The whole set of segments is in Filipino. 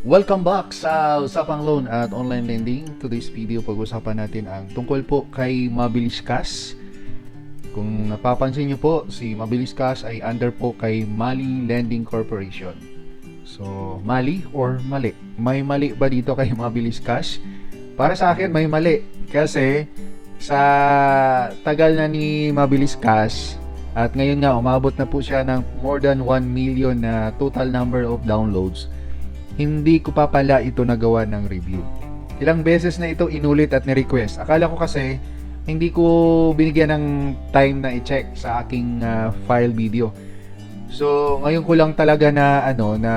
Welcome back sa Usapang Loan at Online Lending. Today's video, pag-usapan natin ang tungkol po kay Mabilis Cash. Kung napapansin nyo po, si Mabilis Cash ay under po kay Mali Lending Corporation. So, mali or mali? May mali ba dito kay Mabilis Cash? Para sa akin, may mali. Kasi, sa tagal na ni Mabilis Cash, at ngayon nga, umabot na po siya ng more than 1 million na total number of downloads hindi ko pa pala ito nagawa ng review. Ilang beses na ito inulit at ni-request. Akala ko kasi hindi ko binigyan ng time na i-check sa aking ah, file video. So, ngayon ko lang talaga na ano na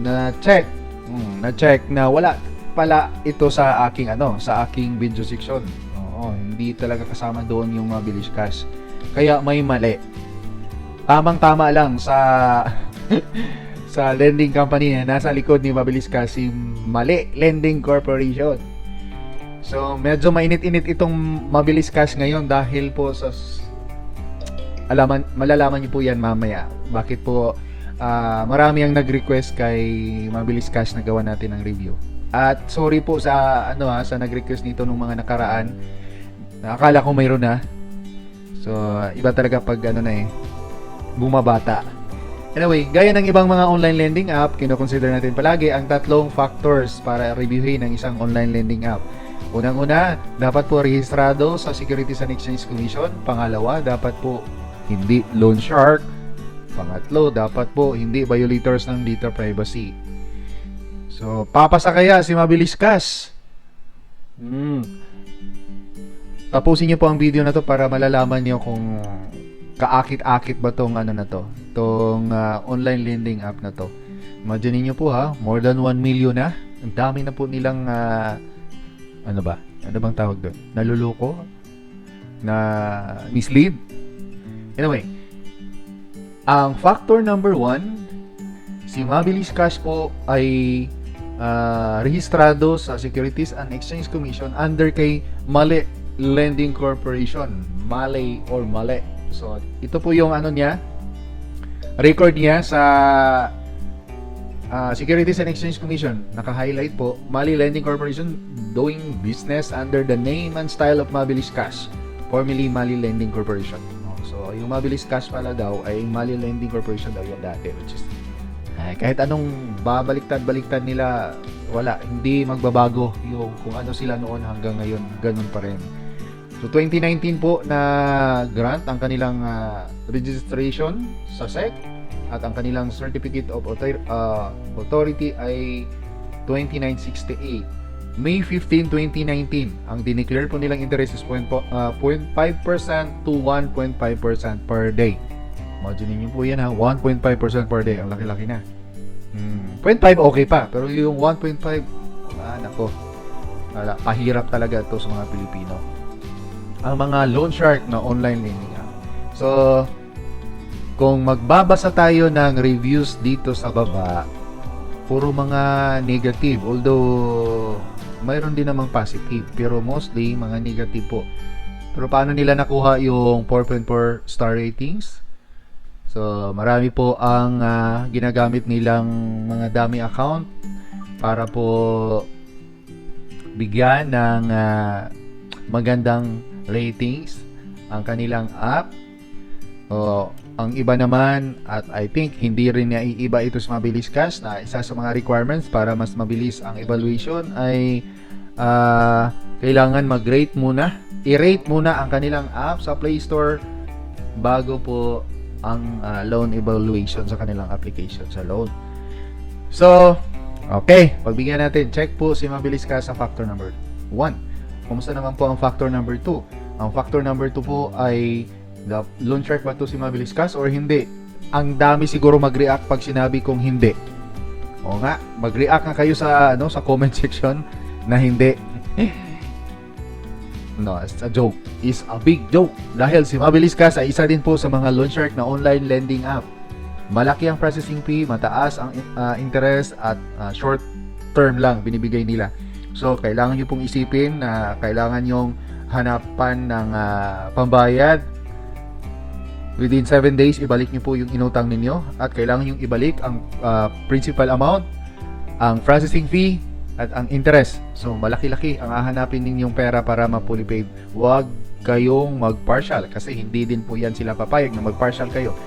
na check. Hmm, na check na wala pala ito sa aking ano, sa aking video section. Oo, hindi talaga kasama doon yung mabilis cash. Kaya may mali. Tamang-tama lang sa sa lending company na nasa likod ni Mabilis si Mali Lending Corporation. So, medyo mainit-init itong Mabilis Cash ngayon dahil po sa alaman, malalaman niyo po yan mamaya. Bakit po ah, marami ang nag-request kay Mabilis Cash na gawa natin ng review. At sorry po sa ano ha, sa nag-request nito nung mga nakaraan. Akala ko mayroon na. So, iba talaga pag ano na eh, bumabata. Anyway, gaya ng ibang mga online lending app, kinoconsider natin palagi ang tatlong factors para reviewin ng isang online lending app. Unang-una, dapat po rehistrado sa Securities and Exchange Commission. Pangalawa, dapat po hindi loan shark. Pangatlo, dapat po hindi violators ng data privacy. So, papasa kaya si Mabilis Cash? Hmm. Tapusin niyo po ang video na to para malalaman niyo kung kaakit-akit ba tong ano na to, tong ah, online lending app na to. Imagine niyo po ha, more than 1 million na. Ang dami na po nilang ah, ano ba? Ano bang tawag doon? Naluloko? Na mislead? Anyway, ang factor number one, si Mabilis Cash po ay ah, rehistrado sa Securities and Exchange Commission under kay Mali Lending Corporation. Mali or Mali. So, ito po yung ano niya, record niya sa ah, Securities and Exchange Commission. Naka-highlight po, Mali Lending Corporation doing business under the name and style of Mabilis Cash, formerly Mali Lending Corporation. So, yung Mabilis Cash pala daw ay Mali Lending Corporation daw yung dati, which is ay, kahit anong babaliktad-baliktad nila, wala, hindi magbabago yung kung ano sila noon hanggang ngayon, ganun pa rin. So 2019 po na grant ang kanilang ah, registration sa SEC at ang kanilang Certificate of Author- ah, Authority ay 2968. May 15, 2019, ang dineclare po nilang interest is point po- ah, 0.5% to 1.5% per day. Imagine niyo po yan ha, 1.5% per day. Ang laki-laki na. Hmm. 0.5 okay pa, pero yung 1.5, ah, nako. Wala, pahirap talaga to sa mga Pilipino. Ang mga loan shark na online lending app. So, kung magbabasa tayo ng reviews dito sa baba, puro mga negative. Although, mayroon din namang positive. Pero mostly, mga negative po. Pero paano nila nakuha yung 4.4 star ratings? So, marami po ang ah, ginagamit nilang mga dami account para po bigyan ng ah, magandang ratings ang kanilang app. O, ang iba naman at I think hindi rin naiiba ito sa Mabilis Cash na isa sa mga requirements para mas mabilis ang evaluation ay ah, kailangan mag-rate muna. I-rate muna ang kanilang app sa Play Store bago po ang ah, loan evaluation sa kanilang application sa loan. So, okay, pagbigyan natin, check po si Mabilis Cash sa factor number 1. Kumusta naman po ang factor number 2? Ang factor number 2 po ay the loan shark ba to si Mabilis Cash or hindi? Ang dami siguro mag-react pag sinabi kong hindi. O nga, mag-react nga kayo sa ano sa comment section na hindi. No, it's a joke. It's a big joke. Dahil si Mabilis Cash ay isa din po sa mga loan shark na online lending app. Malaki ang processing fee, mataas ang uh, interest at uh, short term lang binibigay nila. So, kailangan nyo pong isipin na kailangan yung hanapan ng uh, pambayad Within 7 days, ibalik nyo po yung inutang ninyo at kailangan yung ibalik ang ah, principal amount, ang processing fee, at ang interest. So, malaki-laki ang hahanapin ninyong pera para ma-fully paid. Huwag kayong mag-partial kasi hindi din po yan sila papayag na mag-partial kayo.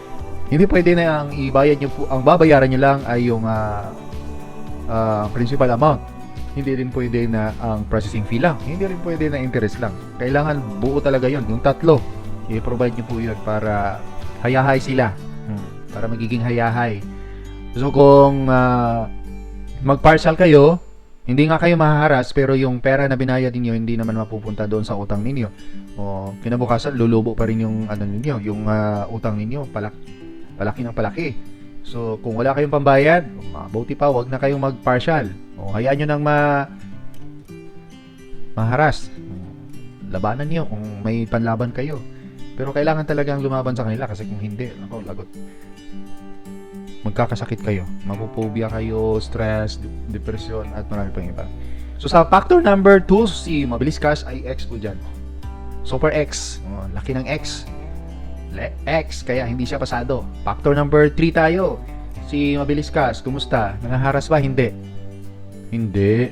Hindi pwede na ang ibayad nyo po, ang babayaran nyo lang ay yung ah, ah, principal amount. Hindi rin pwede na ang processing fee lang. Hindi rin pwede na interest lang. Kailangan buo talaga yon Yung tatlo, i-provide nyo po yun para hayahay sila. Hmm, Para magiging hayahay. So kung ah, mag-partial kayo, hindi nga kayo mahaharas pero yung pera na binayad ninyo hindi naman mapupunta doon sa utang ninyo. O kinabukasan lulubo pa rin yung ano ninyo, yung ah, utang ninyo palaki, palaki ng palaki. So kung wala kayong pambayad, mabuti pa wag na kayong mag-partial. O hayaan nyo nang ma maharas. Labanan niyo kung may panlaban kayo. Pero kailangan talagang lumaban sa kanila kasi kung hindi, ako, lagot. Magkakasakit kayo. Mapupobia kayo, stress, de- depression, at marami pang iba. So sa factor number 2, si Mabilis Cash ay X po dyan. Super X. Oh, laki ng X. X, kaya hindi siya pasado. Factor number 3 tayo. Si Mabilis Cash, kumusta? Nangaharas ba? Hindi. Hindi.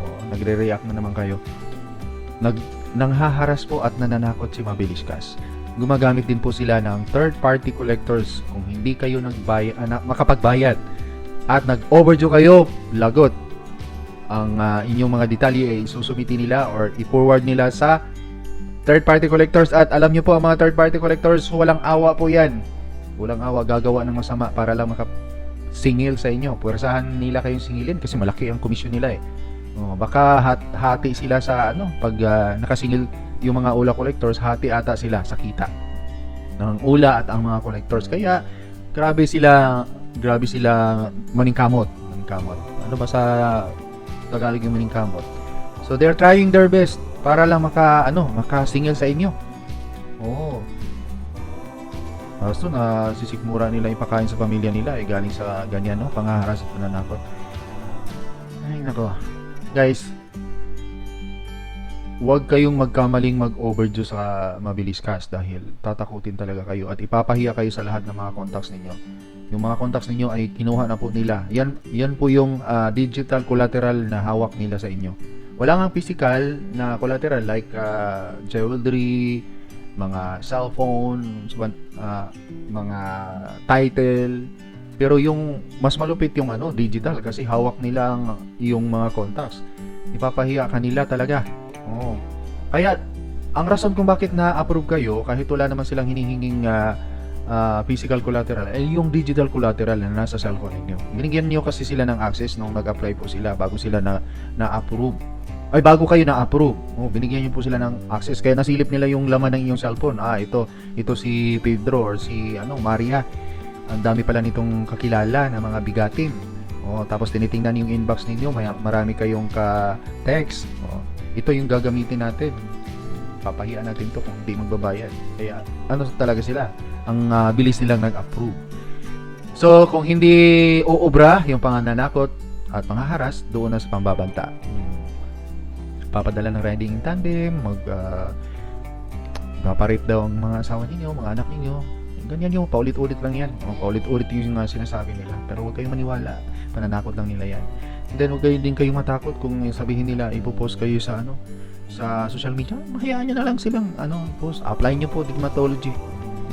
Oh, nagre-react na naman kayo. Nag nanghaharas po at nananakot si Mabilis Cash. Gumagamit din po sila ng third party collectors kung hindi kayo nagbay anak makapagbayad at nag-overdue kayo, lagot. Ang ah, inyong mga detalye ay susumiti nila or i-forward nila sa third party collectors at alam nyo po ang mga third party collectors walang awa po yan. Walang awa gagawa ng masama para lang makap singil sa inyo. Puwersahan nila kayong singilin kasi malaki ang komisyon nila eh. Oh, baka hat- hati sila sa ano pag ah, nakasingil yung mga ula collectors, hati ata sila sa kita ng ula at ang mga collectors. Kaya grabe sila, grabe sila maningkamot, maningkamot. Ano ba sa Tagalog yung maningkamot? So they're trying their best para lang maka ano, makasingil sa inyo. Oo. Kaso na sisikmura nila yung pakain sa pamilya nila eh galing sa ganyan no, pangaharas at pananakot. Ay nako. Guys, huwag kayong magkamaling mag-overdue sa mabilis cash dahil tatakutin talaga kayo at ipapahiya kayo sa lahat ng mga contacts ninyo. Yung mga contacts ninyo ay kinuha na po nila. Yan, yan po yung ah, digital collateral na hawak nila sa inyo. Wala nga physical na collateral like ah, jewelry, mga cellphone, ah, mga title, pero yung mas malupit yung ano, digital kasi hawak nila ang yung mga contacts. Ipapahiya kanila talaga. Oo. Kaya ang rason kung bakit na-approve kayo kahit wala naman silang hinihinging ah, ah, physical collateral ay yung digital collateral na nasa cellphone ninyo. Binigyan niyo kasi sila ng access nung nag-apply po sila bago sila na na-approve. Ay bago kayo na-approve. Oh, binigyan niyo po sila ng access kaya nasilip nila yung laman ng inyong cellphone. Ah, ito ito si Pedro or si ano Maria ang dami pala nitong kakilala na mga bigatin. O, tapos tinitingnan yung inbox ninyo, may marami kayong ka-text. O, ito yung gagamitin natin. Papahiya natin to kung hindi magbabayad. Kaya ano talaga sila? Ang ah, bilis nilang nag-approve. So, kung hindi uubra yung pangananakot at panghaharas, doon na sa pambabanta. Hmm. Papadala ng riding in tandem, mag ah, paparit daw ang mga asawa ninyo, mga anak ninyo, ganyan yung paulit-ulit lang yan. O, paulit-ulit yung mga sinasabi nila. Pero huwag kayong maniwala. Pananakot lang nila yan. And then huwag kayo din kayong matakot kung sabihin nila ipopost kayo sa ano sa social media. Mahayaan nyo na lang silang ano post. Apply nyo po Digmatology.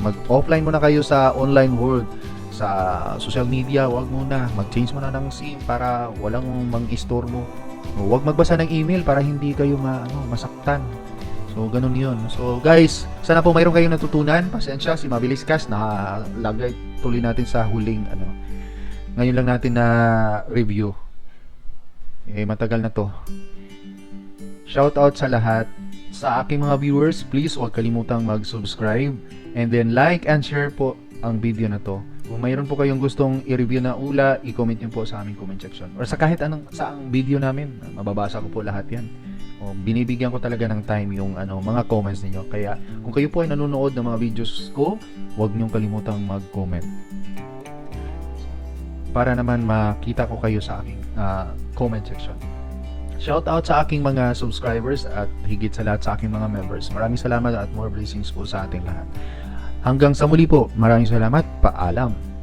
Mag-offline muna kayo sa online world sa social media, wag muna mag-change muna ng SIM para walang mang-istorbo. Huwag magbasa ng email para hindi kayo ma, ano, masaktan. So, ganun yun. So, guys, sana po mayroon kayong natutunan. Pasensya, si Mabilis Cash, nakalagay tuloy natin sa huling, ano, ngayon lang natin na review. Eh, matagal na to. Shout out sa lahat. Sa aking mga viewers, please huwag kalimutang mag-subscribe and then like and share po ang video na to. Kung mayroon po kayong gustong i-review na ula, i-comment nyo po sa aming comment section. Or sa kahit anong sa ang video namin, mababasa ko po lahat yan. O, binibigyan ko talaga ng time yung ano, mga comments niyo. Kaya kung kayo po ay nanonood ng mga videos ko, huwag niyong kalimutang mag-comment. Para naman makita ko kayo sa aking ah, comment section. Shout out sa aking mga subscribers at higit sa lahat sa aking mga members. Maraming salamat at more blessings po sa ating lahat. Hanggang sa muli po, maraming salamat. Paalam.